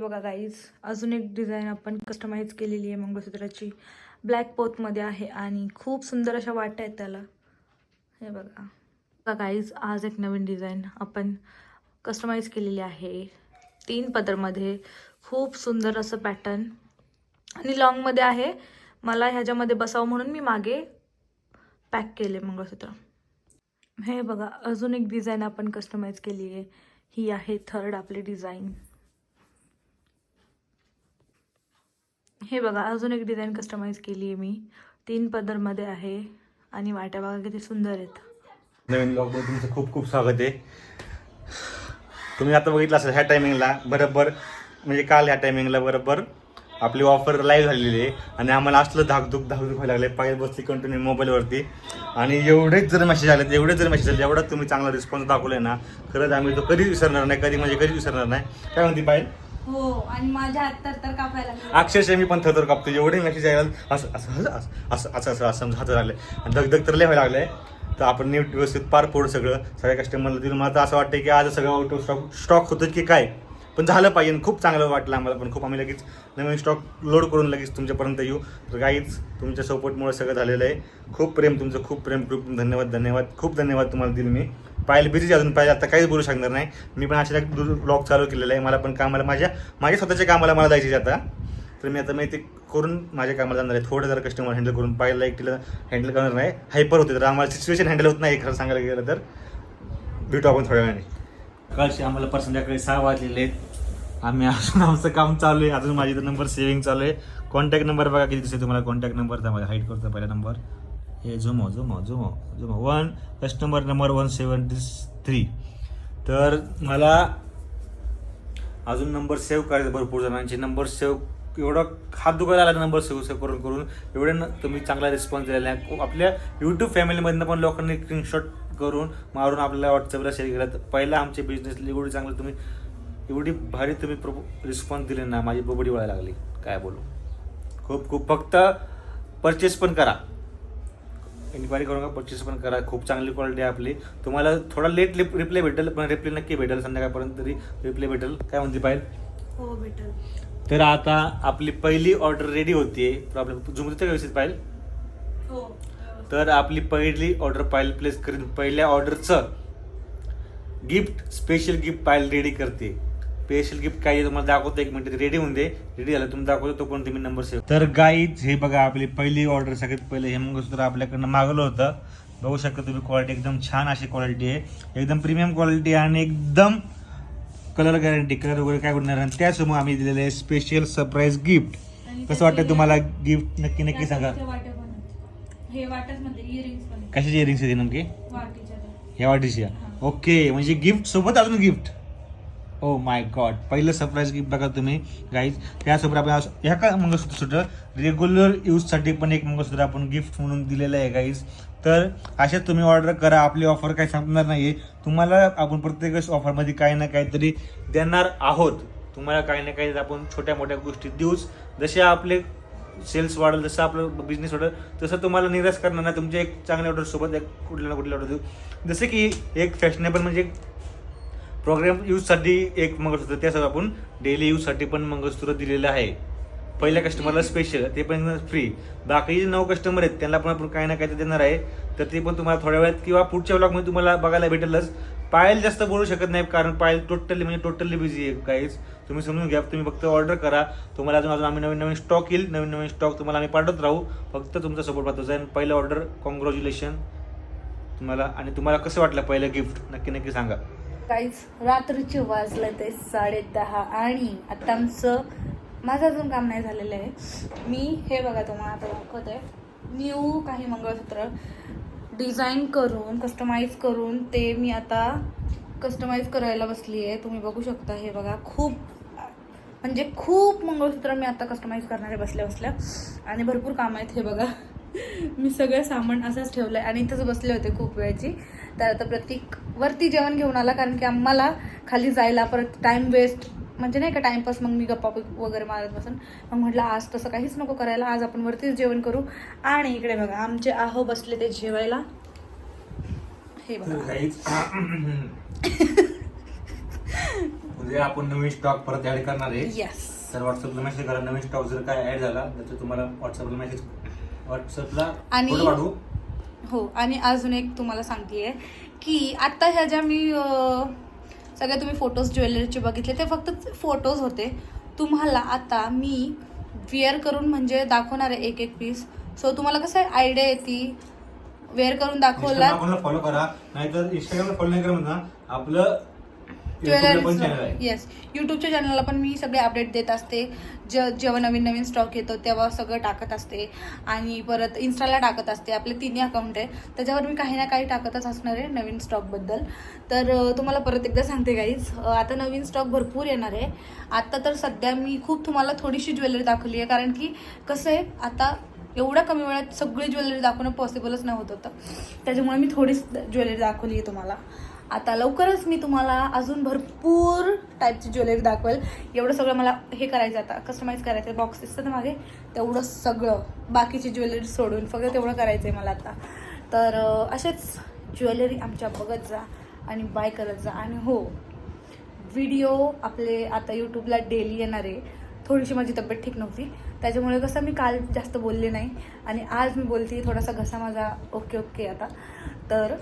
बघा गाईज अजून एक डिझाईन आपण कस्टमाइज केलेली आहे मंगळसूत्राची. ब्लॅक पोतमध्ये आहे आणि खूप सुंदर अशा वाट आहेत त्याला. हे बघा. बघा गाईज आज एक नवीन डिझाईन आपण कस्टमाइज केलेली आहे. तीन पदरमध्ये खूप सुंदर असं पॅटर्न आणि लॉंगमध्ये आहे. मला ह्याच्यामध्ये बसावं म्हणून मी मागे पॅक केले मंगळसूत्र. हे बघा अजून एक डिझाईन आपण कस्टमाइज केली आहे. ही आहे थर्ड आपली डिझाईन हे बघा अजून एक डिझाईन कस्टमाइज केली आहे मी. तीन पदरमध्ये आहे आणि वाट्या बघा किती सुंदर आहेत. नवीन ब्लॉगमध्ये तुमचं खूप खूप स्वागत आहे. तुम्ही आता बघितलं असेल ह्या टायमिंगला बरोबर म्हणजे काल ह्या टायमिंगला बरोबर आपली ऑफर लाईव्ह झालेली आहे आणि आम्हाला असलं धाकधूक धाकधूक व्हायला लागले पाहिजे बसली कंटिन्यू मोबाईलवरती आणि एवढेच जर मेसेज आले एवढेच जर मेसेज आले एवढा तुम्ही चांगला रिस्पॉन्स दाखवलाय ना खरंच आम्ही तो कधीच विसरणार नाही कधी म्हणजे कधीच विसरणार नाही. काय म्हणते पाहिजे हो आणि माझ्या हात तर तर कापायला लागले. अक्षरशः मी पण थरथर कापतो एवढे मेसेज यायला असं असं असं असं असं असं असं हात लागले. आणि धगधग तर लय व्हायला लागलंय तर आपण नीट व्यवस्थित पार पडू सगळं. सगळ्या कस्टमरला दिलं. मला तर असं वाटतं की आज सगळं आउट ऑफ स्टॉक स्टॉक होतं की काय? पण झालं पाहिजे. आणि खूप चांगलं वाटलं आम्हाला पण. खूप आम्ही लगेच नवीन स्टॉक लोड करून लगेच तुमच्यापर्यंत येऊ. तर काहीच तुमच्या सपोर्टमुळे सगळं झालेलं आहे. खूप प्रेम तुमचं. खूप प्रेम खूप धन्यवाद धन्यवाद. खूप धन्यवाद तुम्हाला दिलं मी. पाहिलं बिझी अजून पाहिजे आता काहीच बोलू शकणार नाही. मी पण अशा ब्लॉग चालू केलेला आहे. मला पण कामाला माझ्या माझ्या स्वतःच्या कामाला मला जायचे आता. तर मी आता मी ते करून माझ्या कामाला जाणार आहे. थोडं जरा कस्टमर हँडल करून पाहिलं एकटीला हँडल करणार नाही. हायपर होते तर आम्हाला सिच्युएशन हँडल होत नाही खरं सांगायला गेलं तर. भेटू आपण थोड्या वेळाने. कळशी आम्हाला पर संध्याकाळी सहा वाजलेले आहेत. आम्ही अजून आमचं काम चालू आहे. अजून माझी नंबर सेव्हिंग चालू आहे. कॉन्टॅक्ट नंबर बघा किती दिसते तुम्हाला. कॉन्टॅक्ट नंबर माझा हाईट करतो पहिला नंबर हे झुमो झुमो झुमो झुमो one customer number one seventy three तर मला अजून नंबर सेव्ह करायचे भरपूर जणांचे. नंबर सेव्ह एवढा हात दुखायला आला नंबर सेव्ह सेव्ह करून करून. एवढे न तुम्ही चांगला रिस्पॉन्स दिलेला आहे. खूप आपल्या यूट्यूब फॅमिलीमधनं पण लोकांनी स्क्रीनशॉट करून मारून आपल्याला व्हॉट्सअपला शेअर केला. तर पहिला आमचे बिझनेस एवढी चांगलं तुम्ही एवढी भारी तुम्ही प्रो रिस्पॉन्स दिले ना माझी बोबडी वळायला लागली. काय बोलू? खूप खूप. फक्त परचेस पण करा. इन्क्वायरी करून का परचेस पण करा. खूप चांगली क्वालिटी आहे आपली. तुम्हाला थोडा लेट रिप्लाय भेटेल पण रिप्लाय नक्की भेटेल संध्याकाळपर्यंत तरी. रिप्लाय भेटेल. काय म्हणते पाहिजे हो भेटल. तर आता आपली पहिली ऑर्डर रेडी होतीये. प्रॉब्लेम झुमत होते का व्यवस्थित पाहिजे हो तर आपली पहिली ऑर्डर पायल प्लेस करीन. पहिल्या ऑर्डरचं gift special gift Payal ready करते. स्पेशल गिफ्ट काय तुम्हाला दाखवतो एक मिनिट रेडी होऊन दे. रेडी झालं तुम्ही दाखवतो तोपर्यंत मी नंबर सेव्ह तर गाईज हे बघा आपली पहिली ऑर्डर सगळ्यात पहिले हे मंगळसूत्र आपल्याकडनं मागवलं होतं. बघू शकता तुम्ही क्वालिटी एकदम छान अशी क्वालिटी आहे. एकदम प्रीमियम क्वालिटी आणि एकदम कलर गॅरंटी कलर वगैरे काय उडणार आणि त्यासमोर आम्ही दिलेलं आहे स्पेशल सरप्राईज गिफ्ट कसं वाटतं तुम्हाला गिफ्ट नक्की नक्की सांगा. कशाची इयरिंग्स आहे नेमकी? वाटीच्या. ह्या वाटीची. ओके म्हणजे गिफ्ट सोबत अजून गिफ्ट ओ माय गॉड पहिलं सरप्राईज गिफ्ट बघा तुम्ही गाईज त्यासोबत आपण असं- ह्या का मंगळसूत्र रेग्युलर यूजसाठी पण एक मंगळसूत्र आपण गिफ्ट म्हणून दिलेलं आहे गाईज तर अशाच तुम्ही ऑर्डर करा. आपली ऑफर काही संपणार नाही तुम्हाला आपण प्रत्येकच ऑफरमध्ये काही ना काहीतरी देणार आहोत. तुम्हाला काही ना काही आपण छोट्या मोठ्या गोष्टी देऊच. जसे आपले सेल्स वाढेल जसं आपलं बिझनेस वाढेल तसं तुम्हाला निराश करणार नाही. तुमच्या एक चांगल्या ऑर्डरसोबत एक कुठल्या ना कुठल्या ऑर्डर देऊ. जसे की एक फॅशनेबल म्हणजे प्रोग्राम यूजसाठी एक मंगळसूत्र त्यासोबत आपण डेली यूजसाठी पण मंगळसूत्र दिलेलं आहे. पहिल्या कस्टमरला स्पेशल ते पण फ्री बाकी जे नऊ कस्टमर आहेत त्यांना पण आपण काही ना काही देणार आहे. तर ते पण तुम्हाला थोड्या वेळात किंवा पुढच्या ब्लॉगमध्ये तुम्हाला बघायला भेटेलच. पायल जास्त बोलू शकत नाही कारण पायल टोटली म्हणजे टोटली बिझी आहे काहीच तुम्ही समजून घ्या तुम्ही फक्त ऑर्डर करा. तुम्हाला अजून अजून आम्ही नवीन नवीन स्टॉक येईल. नवीन नवीन स्टॉक तुम्हाला आम्ही पाठवत राहू. फक्त तुमचा सपोर्ट पाहतो जाईल पहिलं ऑर्डर कॉंग्रॅच्युलेशन तुम्हाला आणि तुम्हाला कसं वाटलं पहिलं गिफ्ट नक्की नक्की सांगा. काहीच रात्रीचे वाजले ते साडे दहा आणि आता आमचं माझं अजून काम नाही झालेलं आहे. मी हे बघा तुम्हाला आता दाखवते. न्यू काही मंगळसूत्र डिझाईन करून कस्टमाइज करून ते मी आता कस्टमाइज करायला बसली आहे तुम्ही बघू शकता हे बघा खूप म्हणजे खूप मंगळसूत्र मी आता कस्टमाइज करणारे बसल्या बसल्या. आणि भरपूर काम आहेत हे बघा. मी सगळं सामान असंच ठेवलं आहे आणि इथंच बसले होते खूप वेळची. तर आता प्रतीक वरती जेवण घेऊन आला कारण की आम्हाला खाली जायला परत टाईम वेस्ट म्हणजे नाही का टाइमपास मग मी गप्पा वगैरे मारत बसून. मग म्हटलं आज तसं काहीच नको करायला आज आपण वरतीच जेवण करू. आणि इकडे बघा आमचे आहो बसले ते जेवायला. हे बघा. आपण नवीन स्टॉक परत ऍड करणार आहे. येस तर व्हॉट्सअपला मेसेज करा. नवीन स्टॉक जर काय ऍड झाला तर तुम्हाला व्हॉट्सअपला मेसेज व्हॉट्सअपला आणि- हो आणि अजून एक तुम्हाला सांगतेय की आता ह्या ज्या मी सगळ्या तुम्ही फोटोज ज्वेलरीचे बघितले ते फक्त फोटोज होते. तुम्हाला आता मी वेअर करून म्हणजे दाखवणार आहे एक एक पीस सो तुम्हाला कसं आयडिया येते. वेअर करून दाखवला. फॉलो करा. नाहीतर इंस्टाग्रामला फॉलो नाही करा म्हणा आपलं ज्वेलरी येस युट्यूबच्या चॅनलला पण मी सगळे अपडेट देत असते. ज जेव्हा नवीन नवीन स्टॉक येतो तेव्हा सगळं टाकत असते. आणि परत इन्स्टाला टाकत असते. आपले तिन्ही अकाउंट आहे. त्याच्यावर मी काही ना काही टाकतच असणार आहे नवीन स्टॉकबद्दल तर तुम्हाला परत एकदा सांगते गाईज आता नवीन स्टॉक भरपूर येणार आहे. आता तर सध्या मी खूप तुम्हाला थोडीशी ज्वेलरी दाखवली आहे. कारण की कसं आहे आता एवढ्या कमी वेळात सगळी ज्वेलरी दाखवणं पॉसिबलच नव्हतं. होतं त्याच्यामुळे मी थोडीच ज्वेलरी दाखवली आहे तुम्हाला. आता लवकरच मी तुम्हाला अजून भरपूर टाईपची ज्वेलरी दाखवेल. एवढं सगळं मला हे करायचं आता. कस्टमाइज करायचं बॉक्स दिसतं ना मागे? तेवढं सगळं. बाकीची ज्वेलरी सोडून फक्त तेवढं करायचं आहे मला आता. तर असेच ज्वेलरी आमच्या बघत जा आणि बाय करत जा. आणि हो व्हिडिओ आपले आता यूट्यूबला डेली येणार आहे. थोडीशी माझी तब्येत ठीक नव्हती. त्याच्यामुळे कसं मी काल जास्त बोलले नाही. आणि आज मी बोलते थोडासा घसा माझा ओके ओके आता. तर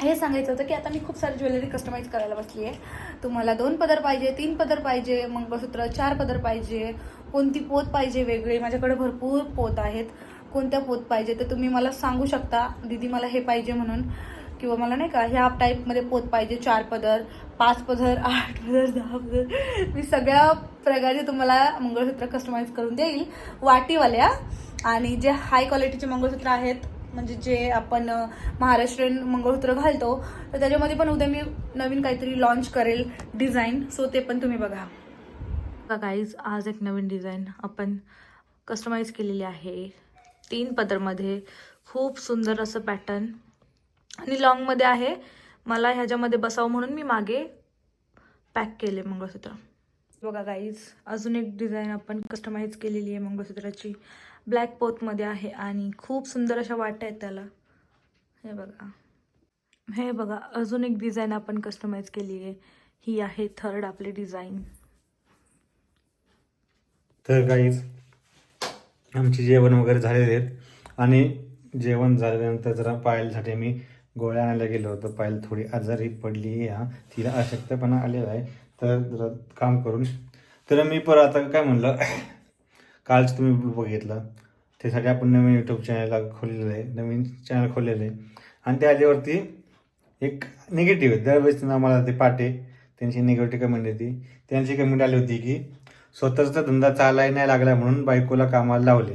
हे सांगायचं होतं की आता मी खूप सारी ज्वेलरी कस्टमाइज करायला बसली आहे तुम्हाला दोन पदर पाहिजे तीन पदर पाहिजे मंगळसूत्र चार पदर पाहिजे कोणती पोत पाहिजे वेगळी? माझ्याकडे भरपूर पोत आहेत. कोणत्या पोत पाहिजे? तर तुम्ही मला सांगू शकता. दीदी मला हे पाहिजे म्हणून. किंवा मला नाही का ह्या टाईपमध्ये पोत पाहिजे चार पदर पाच पदर आठ पदर दहा पदर. मी सगळ्या प्रकारचे तुम्हाला मंगळसूत्र कस्टमाइज करून देईल. वाटीवाल्या. आणि जे हाय क्वालिटीचे मंगळसूत्र आहेत म्हणजे जे आपण महाराष्ट्रीयन मंगळसूत्र घालतो तर त्याच्यामध्ये पण उद्या मी नवीन काहीतरी लॉन्च करेल डिझाईन सो ते पण तुम्ही बघा. गाईज आज एक नवीन डिझाईन आपण कस्टमाइज केलेली आहे. तीन पदरमध्ये खूप सुंदर असं पॅटर्न आणि लॉंगमध्ये आहे. मला ह्याच्यामध्ये बसावं म्हणून मी मागे पॅक केले मंगळसूत्र. बघा गाईज अजून एक डिझाईन आपण कस्टमाइज केलेली आहे मंगळसूत्राची. ब्लॅक पोतमध्ये आहे आणि खूप सुंदर अशा वाट्या आहेत त्याला. हे बघा. हे बघा अजून एक डिझाईन आपण कस्टमाइज केली आहे. ही आहे थर्ड आपली डिझाईन तर काहीच आमचे जेवण वगैरे झालेले आहेत. आणि जेवण झाल्यानंतर जरा पायलसाठी मी गोळ्या आणायला गेलो होतो. पायल थोडी आजारी पडली आहे. तिला अशक्तपणा आलेला आहे. तर जरा काम करून. तर मी परत आता काय म्हणलं? कालच तुम्ही बघितलं. त्यासाठी आपण नवीन यूट्यूब चॅनल खोललेलं आहे. नवीन चॅनल खोललेलं आहे. आणि त्या आल्यावरती एक निगेटिव्ह आहे. दरवेळेस त्यांना मला ते पाटे त्यांची निगेटिव्ह कमेंट येते. त्यांची कमेंट आली होती की स्वतःचा धंदा चालाय नाही लागला म्हणून बायकोला कामाला लावले.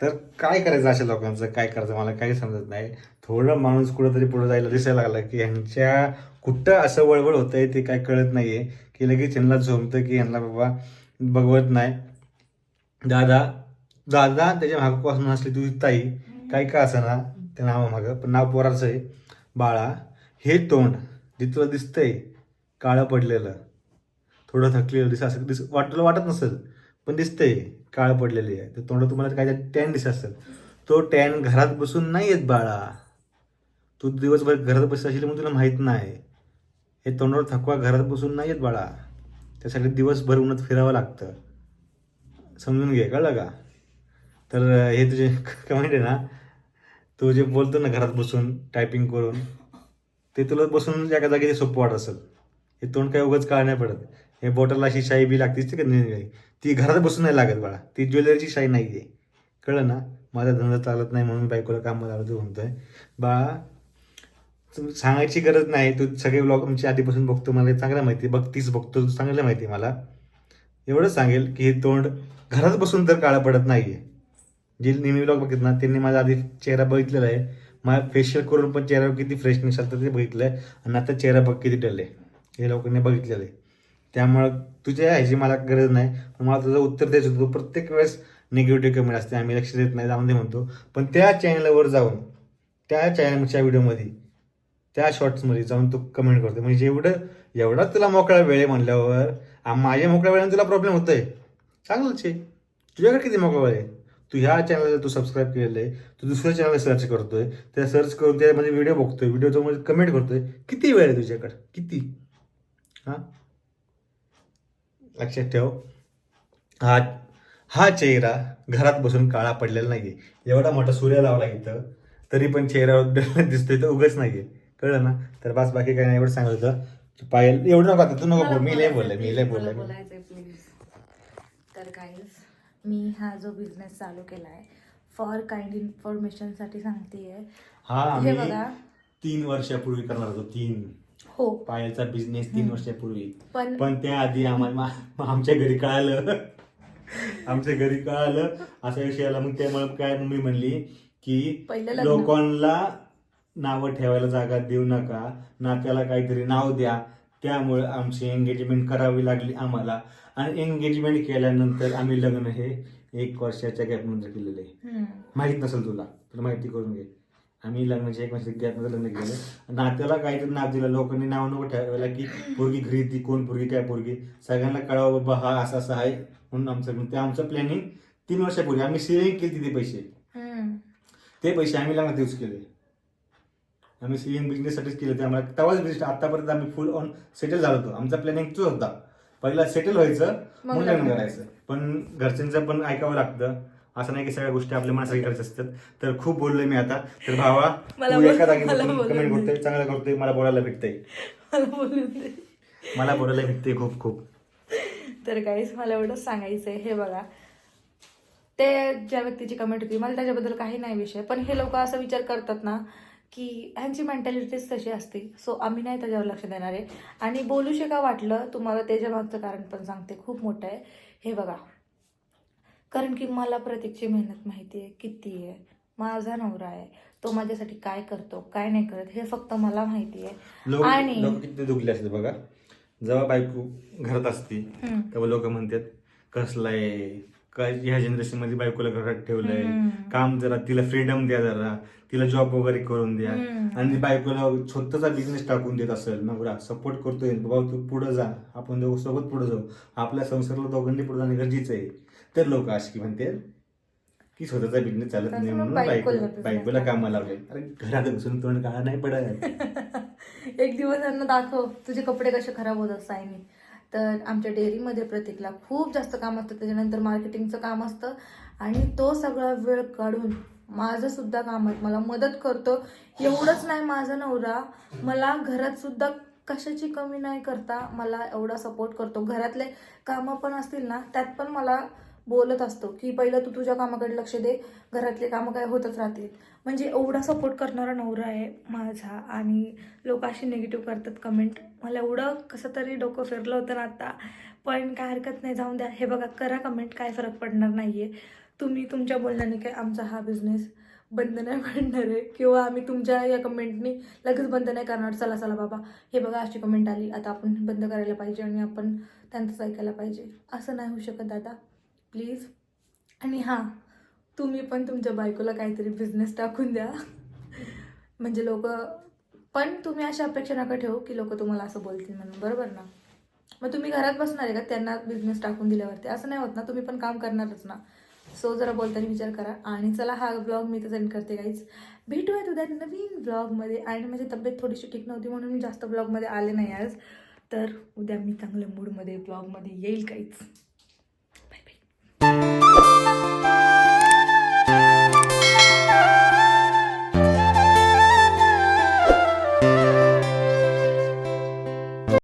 तर काय करायचं अशा लोकांचं? काय करायचं? मला काही समजत नाही. थोडं माणूस कुठंतरी पुढे जायला दिसायला लागला की ह्यांच्या कुठं असं वळवळ होतंय ते काय कळत नाही आहे की लगेच यांना झोमतं की यांना बाबा बघवत नाही. दादा दादा त्याच्या मागपासून असली तुझी ताई काय का असं ना त्या नावामागं पण नाव पोराचं आहे. बाळा हे तोंड जे तुला दिसतंय काळं पडलेलं. थोडं थकलेलं दिस असं दिस वाट तुला वाटत नसेल पण दिसतंय काळं पडलेली आहे. तर तोंड तुम्हाला काय टॅन दिसत असेल. तो टॅन घरात बसून नाही येत बाळा. तू दिवसभर घरात बसत असेल म्हणून तुला माहीत नाही. हे तोंडावर थकवा घरात बसून नाही येत बाळा. त्यासाठी दिवसभर उन्हात फिरावं लागतं. समजून घे कळलं का? तर हे तुझे कमेंट आहे ना तू जे बोलतो ना घरात बसून टायपिंग करून ते तुला बसून एका जागी ते सोपं वाटत असेल. हे तोंड काही उगाच काळ नाही पडत. हे बॉटलला अशी शाई बी लागते का नाही ती घरात बसून नाही लागत बाळा. ती ज्वेलरीची शाई नाही आहे कळलं ना? माझा धंदा चालत नाही म्हणून बायकोला कामाला लावतो म्हणतोय बाळा सांगायची गरज नाही. तू सगळे ब्लॉग आमची आधीपासून बघतो. मला चांगलं माहिती आहे. बघतीच बघतो चांगलं माहिती आहे मला. एवढंच सांगेल की हे तोंड घरात बसून तर काळं पडत नाही आहे जे नेहमी ब्लॉग बघितलं ना त्यांनी माझा आधी चेहरा बघितलेला आहे. मला फेशियल करून पण चेहऱ्यावर किती फ्रेशनेस आलं ते बघितलं आहे आणि आता चेहरा बघ किती डल आहे. हे लोकांनी बघितलेलं आहे. त्यामुळं तुझ्या ह्याची मला गरज नाही. पण मला तुझं उत्तर द्यायचं होतं. प्रत्येक वेळेस निगेटिव्ह कमेंट असते. आम्ही लक्ष देत नाही जाऊन म्हणतो. पण त्या चॅनलवर जाऊन त्या चॅनलच्या व्हिडिओमध्ये त्या शॉर्ट्समध्ये जाऊन तू कमेंट करतो म्हणजे एवढं एवढा तुला मोकळा वेळ आहे म्हणल्यावर माझ्या मोकळ्या वेळेने तुला प्रॉब्लेम होतोय. चांगलंच आहे. तुझ्याकडे किती मोकळा वेळ आहे? तू ह्या चॅनलला तू सबस्क्राईब केलेलं आहे. तू दुसऱ्या चॅनलला सर्च करतोय. त्या सर्च करून त्यामध्ये व्हिडिओ बघतोय. व्हिडिओमध्ये कमेंट करतोय. किती वेळ आहे तुझ्याकडे? किती? हां? लक्षात ठेव. हा हा चेहरा घरात बसून काळा पडलेला नाही आहे एवढा मोठा सूर्य लावला इथं तरी पण चेहऱ्यावर दिसतोय तर उगच आहे कळलं ना? तर बस बाकी काही नाही एवढं सांगत होतं. पायल एवढं नको आता, तू नको बोल मी लय बोलले मी लय मला बोलले. बोलायचंय प्लीज तर गाईज मी हा जो बिझनेस चालू केला आहे फॉर काइंड इन्फॉर्मेशनसाठी सांगतेय. हा हे बघा. तीन वर्षापूर्वी करणार होतो तीन. हो. पायलचा बिझनेस तीन वर्षापूर्वी. पण पण त्याआधी आम्हाला मा- आमच्या घरी कळालं. आमच्या घरी कळालं. असा विषय आला मग त्यामुळे काय मम्मी म्हणली पहिलं की लग्न. लोकांना नावं ठेवायला जागा देऊ नका. नात्याला काहीतरी नाव द्या. त्यामुळे आमची एंगेजमेंट करावी लागली आम्हाला. आणि एंगेजमेंट केल्यानंतर आम्ही लग्न हे एक वर्षाच्या गॅपनंतर केलेलं आहे. माहीत नसेल तुला तर माहिती करून घे. आम्ही लग्नाच्या एक वर्षाच्या गॅपमध्ये लग्न केलं. नात्याला काहीतरी नाव दिलं. लोकांनी नाव नको ठेवायला की पोरगी घरी ती कोण पोरगी काय पोरगी. सगळ्यांना कळावं बाबा हा असं असं आहे म्हणून आमचं. ते आमचं प्लॅनिंग तीन वर्षापूर्वी. आम्ही सेविंग केली ते पैसे. ते पैसे आम्ही लग्नात यूज केले. आम्ही सेविंग बिझनेससाठीच केले ते आम्हाला तेव्हाच बिझनेस आतापर्यंत आम्ही फुल ऑन सेटल झालो होतो. आमचा प्लॅनिंग तोच होता. पहिला सेटल व्हायचं मग लग्न करायचं. पण घरच्यांचं पण ऐकावं लागतं. असं नाही की सगळ्या गोष्टी आपल्या मनासाठी करायच्या असतात. तर खूप बोललोय मी आता. तर भावा तू एका जागी कमेंट. करतोय चांगलं करतोय. मला बोलायला भेटतंय. मला बोलायला भेटतंय खूप खूप. तर काहीच मला एवढंच सांगायचंय. हे बघा. ते ज्या व्यक्तीची कमेंट होती मला त्याच्याबद्दल काही नाही विषय. पण हे लोक असा विचार करतात ना की ह्यांची मेंटॅलिटीच तशी असते सो आम्ही नाही त्याच्यावर लक्ष देणार आहे. आणि बोलूशी का वाटलं तुम्हाला त्याच्या मागचं कारण पण सांगते. खूप मोठं आहे. हे बघा. कारण की मला प्रत्येकची मेहनत माहिती आहे. किती आहे. माझा नवरा आहे. तो माझ्यासाठी काय करतो काय नाही करत हे फक्त मला माहिती आहे. आणि- किती दुखले असते बघा. जेव्हा बायको घरात असते. तेव्हा लोक म्हणतात कसलाय ह्या जनरेशनमध्ये बायकोला घरात ठेवलंय. काम जरा तिला फ्रीडम द्या जरा. तिला जॉब वगैरे करून द्या. आणि बायकोला स्वतःचा बिझनेस टाकून देत असेल. नवरा सपोर्ट करतोय. बाबा तू पुढे जा. आपण दोघं सोबत पुढे जाऊ. आपल्या संसाराला दोघांनी पुढे जाणे गरजेचं आहे. तर लोक अशी म्हणते की स्वतःचा बिझनेस चालत नाही म्हणून बायकोला बायको बायकोला टाका. कामाला लावले अरे घरात बसून तोंड काळा नाही पडत? एक दिवस त्यांना दाखव तुझे कपडे कसे खराब होत असतात तर आमच्या डेअरीमध्ये प्रतीकला खूप जास्त काम असतं. त्याच्यानंतर मार्केटिंगचं काम असतं. आणि तो सगळा वेळ काढून माझं सुद्धा काम आहे. मला मदत करतो. एवढंच नाही माझा नवरा. मला घरात सुद्धा कशाची कमी नाही करता. मला एवढा सपोर्ट करतो. घरातले कामं पण असतील ना त्यात पण मला बोलत असतो की पहिलं तू तुझ्या कामाकडे लक्ष दे घरातले कामं काय होतच राहतील. म्हणजे एवढा सपोर्ट करणारा नवरा आहे माझा आणि लोक अशी निगेटिव्ह करतात कमेंट मला एवढं कसं तरी डोकं फिरलं होतं ना आता. पण काय हरकत नाही जाऊन द्या. हे बघा करा कमेंट काय फरक पडणार नाही आहे तुम्ही तुमच्या बोलण्याने काय आमचा हा बिझनेस बंद नाही पडणार आहे. किंवा आम्ही तुमच्या या कमेंटनी लगेच बंद नाही करणार. चला चला बाबा. हे बघा अशी कमेंट आली. आता आपण बंद करायला पाहिजे आणि आपण त्यांचंच ऐकायला पाहिजे. असं नाही होऊ शकत दादा. प्लीज. आणि हां तुम्ही पण तुमच्या बायकोला काहीतरी बिझनेस टाकून द्या. म्हणजे लोक पण तुम्ही अशा अपेक्षा नका ठेवू की लोक तुम्हाला असं बोलतील म्हणून. बरोबर ना? मग तुम्ही घरात बसणार आहे का? त्यांना बिझनेस टाकून दिल्यावरती. असं नाही होत ना तुम्ही पण काम करणारच ना. सो जरा बोलताना विचार करा. आणि चला हा ब्लॉग मी तर सेंड करते काहीच भेटूयात उद्या नवीन ब्लॉगमध्ये आणि माझी तब्येत थोडीशी ठीक नव्हती म्हणून मी जास्त ब्लॉगमध्ये आले नाही आज. तर उद्या मी चांगल्या मूडमध्ये ब्लॉगमध्ये येईल काहीच बाय बाय